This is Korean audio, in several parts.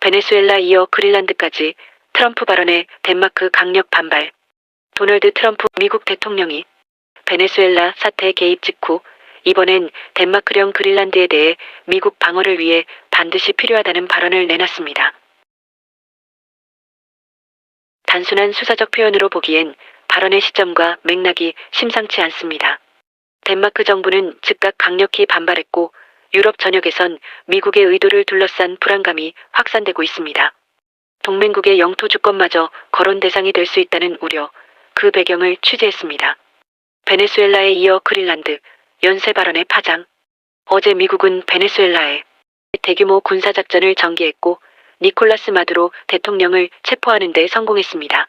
베네수엘라 이어 그린란드까지 트럼프 발언에 덴마크 강력 반발. 도널드 트럼프 미국 대통령이 베네수엘라 사태 개입 직후 이번엔 덴마크령 그린란드에 대해 미국 방어를 위해 반드시 필요하다는 발언을 내놨습니다. 단순한 수사적 표현으로 보기엔 발언의 시점과 맥락이 심상치 않습니다. 덴마크 정부는 즉각 강력히 반발했고 유럽 전역에선 미국의 의도를 둘러싼 불안감이 확산되고 있습니다. 동맹국의 영토 주권마저 거론 대상이 될 수 있다는 우려, 그 배경을 취재했습니다. 베네수엘라에 이어 그린란드, 연쇄 발언의 파장. 어제 미국은 베네수엘라에 대규모 군사작전을 전개했고 니콜라스 마두로 대통령을 체포하는 데 성공했습니다.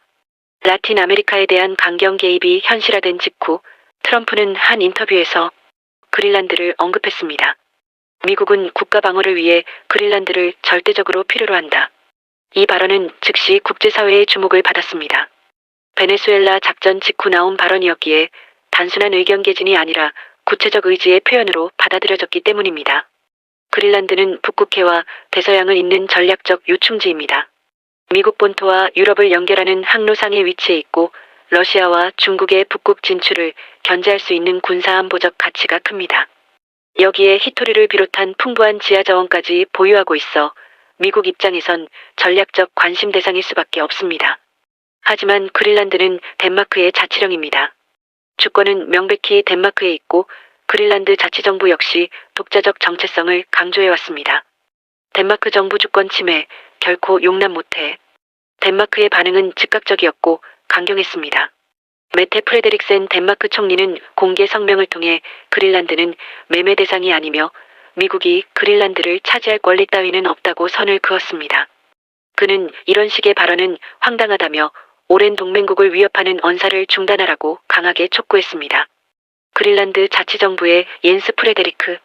라틴 아메리카에 대한 강경 개입이 현실화된 직후 트럼프는 한 인터뷰에서 그린란드를 언급했습니다. 미국은 국가 방어를 위해 그린란드를 절대적으로 필요로 한다. 이 발언은 즉시 국제사회의 주목을 받았습니다. 베네수엘라 작전 직후 나온 발언이었기에 단순한 의견 개진이 아니라 구체적 의지의 표현으로 받아들여졌기 때문입니다. 그린란드는 북극해와 대서양을 잇는 전략적 요충지입니다. 미국 본토와 유럽을 연결하는 항로상에 위치해 있고 러시아와 중국의 북극 진출을 견제할 수 있는 군사안보적 가치가 큽니다. 여기에 히토리를 비롯한 풍부한 지하 자원까지 보유하고 있어 미국 입장에선 전략적 관심 대상일 수밖에 없습니다. 하지만 그린란드는 덴마크의 자치령입니다. 주권은 명백히 덴마크에 있고 그린란드 자치정부 역시 독자적 정체성을 강조해왔습니다. 덴마크 정부 주권 침해 결코 용납 못해. 덴마크의 반응은 즉각적이었고 강경했습니다. 메테 프레데릭센 덴마크 총리는 공개 성명을 통해 그린란드는 매매 대상이 아니며 미국이 그린란드를 차지할 권리 따위는 없다고 선을 그었습니다. 그는 이런 식의 발언은 황당하다며 오랜 동맹국을 위협하는 언사를 중단하라고 강하게 촉구했습니다. 그린란드 자치정부의 옌스 프레데리크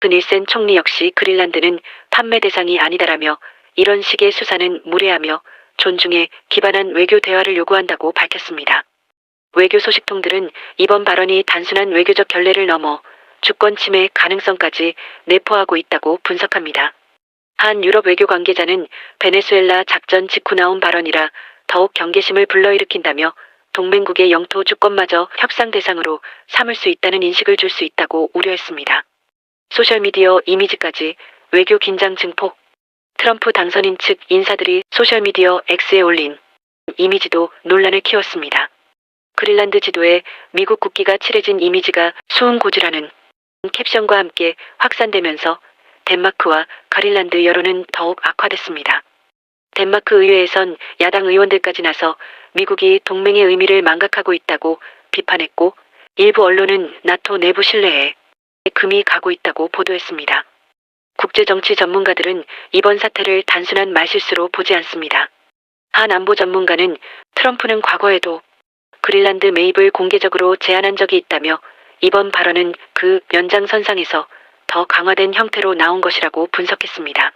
그닐센 총리 역시 그린란드는 판매 대상이 아니다라며 이런 식의 수사는 무례하며 존중에 기반한 외교 대화를 요구한다고 밝혔습니다. 외교 소식통들은 이번 발언이 단순한 외교적 결례를 넘어 주권 침해 가능성까지 내포하고 있다고 분석합니다. 한 유럽 외교 관계자는 베네수엘라 작전 직후 나온 발언이라 더욱 경계심을 불러일으킨다며 동맹국의 영토 주권마저 협상 대상으로 삼을 수 있다는 인식을 줄 수 있다고 우려했습니다. 소셜미디어 이미지까지 외교 긴장 증폭. 트럼프 당선인 측 인사들이 소셜미디어 X에 올린 이미지도 논란을 키웠습니다. 그린란드 지도에 미국 국기가 칠해진 이미지가 수은고지라는 캡션과 함께 확산되면서 덴마크와 그린란드 여론은 더욱 악화됐습니다. 덴마크 의회에선 야당 의원들까지 나서 미국이 동맹의 의미를 망각하고 있다고 비판했고 일부 언론은 나토 내부 신뢰에 금이 가고 있다고 보도했습니다. 국제정치 전문가들은 이번 사태를 단순한 말실수로 보지 않습니다. 한 안보 전문가는 트럼프는 과거에도 그린란드 매입을 공개적으로 제안한 적이 있다며 이번 발언은 그 연장선상에서 더 강화된 형태로 나온 것이라고 분석했습니다.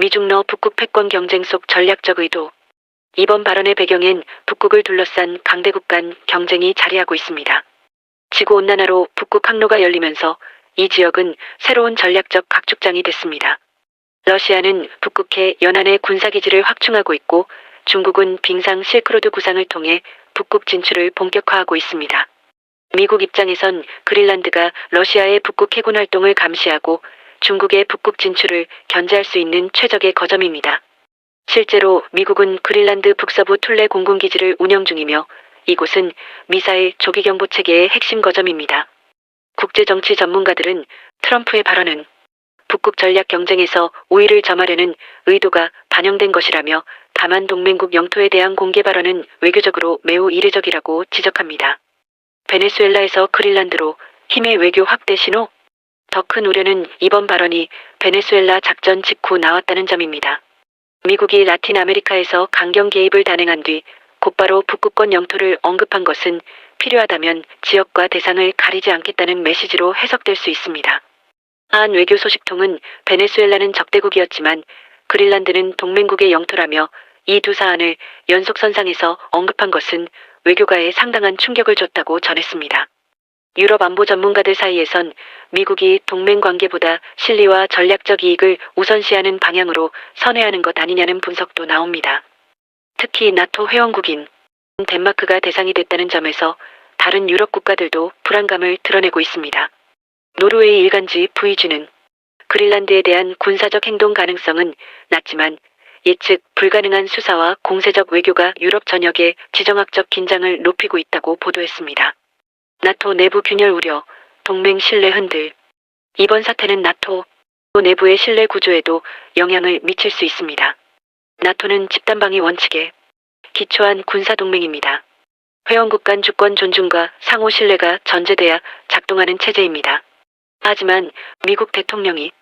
미중러 북극 패권 경쟁 속 전략적 의도. 이번 발언의 배경엔 북극을 둘러싼 강대국 간 경쟁이 자리하고 있습니다. 지구온난화로 북극 항로가 열리면서 이 지역은 새로운 전략적 각축장이 됐습니다. 러시아는 북극해 연안의 군사기지를 확충하고 있고 중국은 빙상 실크로드 구상을 통해 북극 진출을 본격화하고 있습니다. 미국 입장에선 그린란드가 러시아의 북극 해군 활동을 감시하고 중국의 북극 진출을 견제할 수 있는 최적의 거점입니다. 실제로 미국은 그린란드 북서부 툴레 공군기지를 운영 중이며 이곳은 미사일 조기경보 체계의 핵심 거점입니다. 국제정치 전문가들은 트럼프의 발언은 북극 전략 경쟁에서 우위를 점하려는 의도가 반영된 것이라며 다만 동맹국 영토에 대한 공개 발언은 외교적으로 매우 이례적이라고 지적합니다. 베네수엘라에서 그린란드로 힘의 외교 확대 신호? 더 큰 우려는 이번 발언이 베네수엘라 작전 직후 나왔다는 점입니다. 미국이 라틴 아메리카에서 강경 개입을 단행한 뒤 곧바로 북극권 영토를 언급한 것은 필요하다면 지역과 대상을 가리지 않겠다는 메시지로 해석될 수 있습니다. 한 외교 소식통은 베네수엘라는 적대국이었지만 그린란드는 동맹국의 영토라며 이 두 사안을 연속선상에서 언급한 것은 외교가에 상당한 충격을 줬다고 전했습니다. 유럽 안보 전문가들 사이에선 미국이 동맹 관계보다 실리와 전략적 이익을 우선시하는 방향으로 선회하는 것 아니냐는 분석도 나옵니다. 특히 나토 회원국인 덴마크가 대상이 됐다는 점에서 다른 유럽 국가들도 불안감을 드러내고 있습니다. 노르웨이 일간지 VG는 그린란드에 대한 군사적 행동 가능성은 낮지만 예측 불가능한 수사와 공세적 외교가 유럽 전역의 지정학적 긴장을 높이고 있다고 보도했습니다. 나토 내부 균열 우려, 동맹 신뢰 흔들. 이번 사태는 나토 내부의 신뢰 구조에도 영향을 미칠 수 있습니다. 나토는 집단방위 원칙에 기초한 군사동맹입니다. 회원국 간 주권 존중과 상호 신뢰가 전제돼야 작동하는 체제입니다. 하지만 미국 대통령이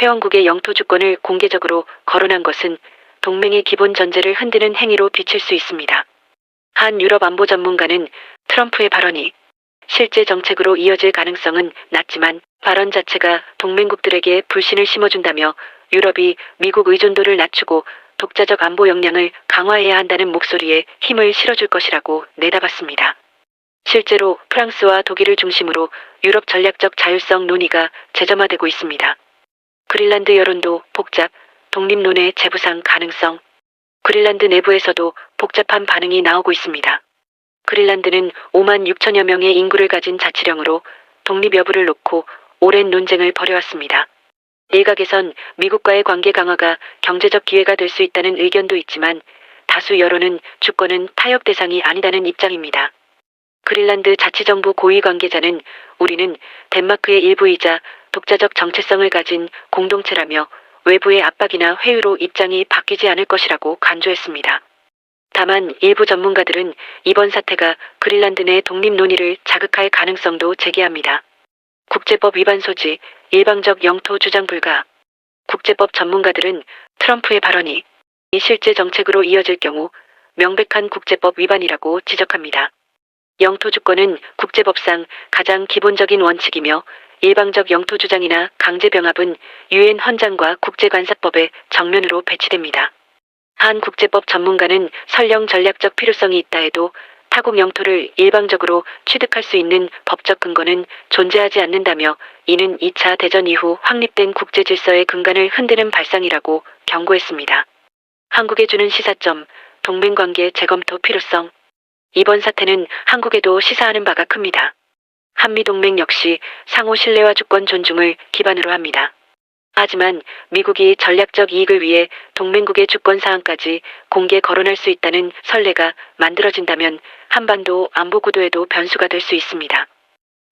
회원국의 영토 주권을 공개적으로 거론한 것은 동맹의 기본 전제를 흔드는 행위로 비칠 수 있습니다. 한 유럽 안보 전문가는 트럼프의 발언이 실제 정책으로 이어질 가능성은 낮지만 발언 자체가 동맹국들에게 불신을 심어준다며 유럽이 미국 의존도를 낮추고 독자적 안보 역량을 강화해야 한다는 목소리에 힘을 실어줄 것이라고 내다봤습니다. 실제로 프랑스와 독일을 중심으로 유럽 전략적 자율성 논의가 재점화되고 있습니다. 그린란드 여론도 복잡, 독립론의 재부상 가능성. 그린란드 내부에서도 복잡한 반응이 나오고 있습니다. 그린란드는 5만 6천여 명의 인구를 가진 자치령으로 독립 여부를 놓고 오랜 논쟁을 벌여왔습니다. 일각에선 미국과의 관계 강화가 경제적 기회가 될 수 있다는 의견도 있지만 다수 여론은 주권은 타협 대상이 아니다는 입장입니다. 그린란드 자치정부 고위 관계자는 우리는 덴마크의 일부이자 독자적 정체성을 가진 공동체라며 외부의 압박이나 회유로 입장이 바뀌지 않을 것이라고 간주했습니다. 다만 일부 전문가들은 이번 사태가 그린란드 내 독립 논의를 자극할 가능성도 제기합니다. 국제법 위반 소지, 일방적 영토 주장 불가. 국제법 전문가들은 트럼프의 발언이 실제 정책으로 이어질 경우 명백한 국제법 위반이라고 지적합니다. 영토 주권은 국제법상 가장 기본적인 원칙이며 일방적 영토 주장이나 강제 병합은 유엔 헌장과 국제관사법에 정면으로 배치됩니다. 한 국제법 전문가는 설령 전략적 필요성이 있다 해도 타국 영토를 일방적으로 취득할 수 있는 법적 근거는 존재하지 않는다며 이는 2차 대전 이후 확립된 국제 질서의 근간을 흔드는 발상이라고 경고했습니다. 한국에 주는 시사점, 동맹관계 재검토 필요성. 이번 사태는 한국에도 시사하는 바가 큽니다. 한미동맹 역시 상호 신뢰와 주권 존중을 기반으로 합니다. 하지만 미국이 전략적 이익을 위해 동맹국의 주권 사항까지 공개 거론할 수 있다는 선례가 만들어진다면 한반도 안보 구도에도 변수가 될 수 있습니다.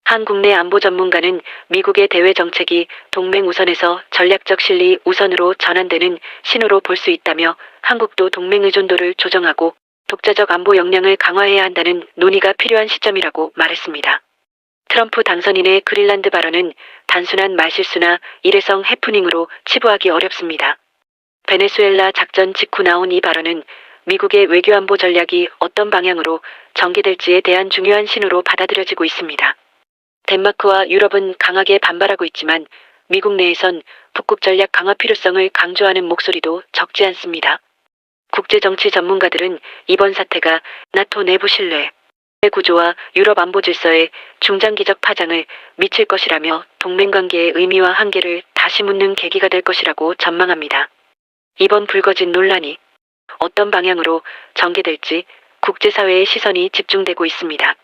한국 내 안보 전문가는 미국의 대외 정책이 동맹 우선에서 전략적 실리 우선으로 전환되는 신호로 볼 수 있다며 한국도 동맹 의존도를 조정하고 독자적 안보 역량을 강화해야 한다는 논의가 필요한 시점이라고 말했습니다. 트럼프 당선인의 그린란드 발언은 단순한 말실수나 일회성 해프닝으로 치부하기 어렵습니다. 베네수엘라 작전 직후 나온 이 발언은 미국의 외교안보 전략이 어떤 방향으로 전개될지에 대한 중요한 신호로 받아들여지고 있습니다. 덴마크와 유럽은 강하게 반발하고 있지만 미국 내에선 북극 전략 강화 필요성을 강조하는 목소리도 적지 않습니다. 국제정치 전문가들은 이번 사태가 나토 내부 신뢰, 구조와 유럽 안보 질서에 중장기적 파장을 미칠 것이라며 동맹 관계의 의미와 한계를 다시 묻는 계기가 될 것이라고 전망합니다. 이번 불거진 논란이 어떤 방향으로 전개될지 국제사회의 시선이 집중되고 있습니다.